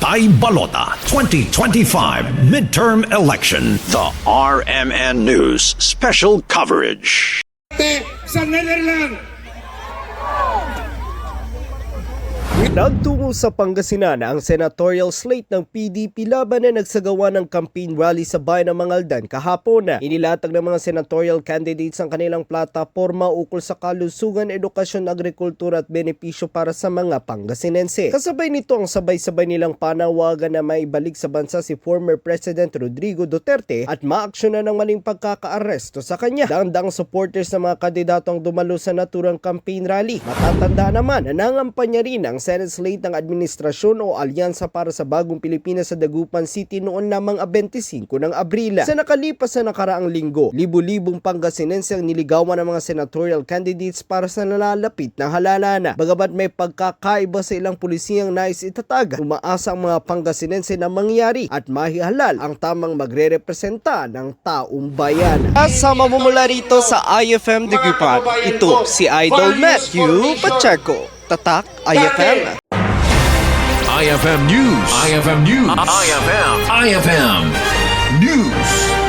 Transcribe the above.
Tay Balota 2025 Midterm Election. The RMN News Special Coverage. sa Netherlands. Nagtungo sa Pangasinan ang senatorial slate ng PDP laban na nagsagawa ng campaign rally sa bayan ng Mangaldan kahapon. Inilatag ng mga senatorial candidates ang kanilang plataforma ukol sa kalusugan, edukasyon, agrikultura at benepisyo para sa mga Pangasinense. Kasabay nito ang sabay-sabay nilang panawagan na maibalik sa bansa si former President Rodrigo Duterte at maaksyonan ng maling pagkakaaresto sa kanya. Daang-daang supporters ng mga kandidatong dumalo sa naturang campaign rally. Matatanda naman na nangampanya rin ang Senate slate ng administrasyon o alyansa para sa bagong Pilipinas sa Dagupan City noon lamang a 25 ng Abril. Sa nakalipas na nakaraang linggo, libu-libong Pangasinense ang niligawan ng mga senatorial candidates para sa nalalapit na halalan. Bagamat may pagkakaiba sa ilang pulisiyang nais itatag, umaasa ang mga Pangasinense na mangyari at mahihalal ang tamang magre-representa ng taong bayan. Kasama mo mula rito sa IFM Dagupan, ito si Idol Matthew Pacheco. Tatak, IFM. IFM News. IFM News. IFM. IFM News.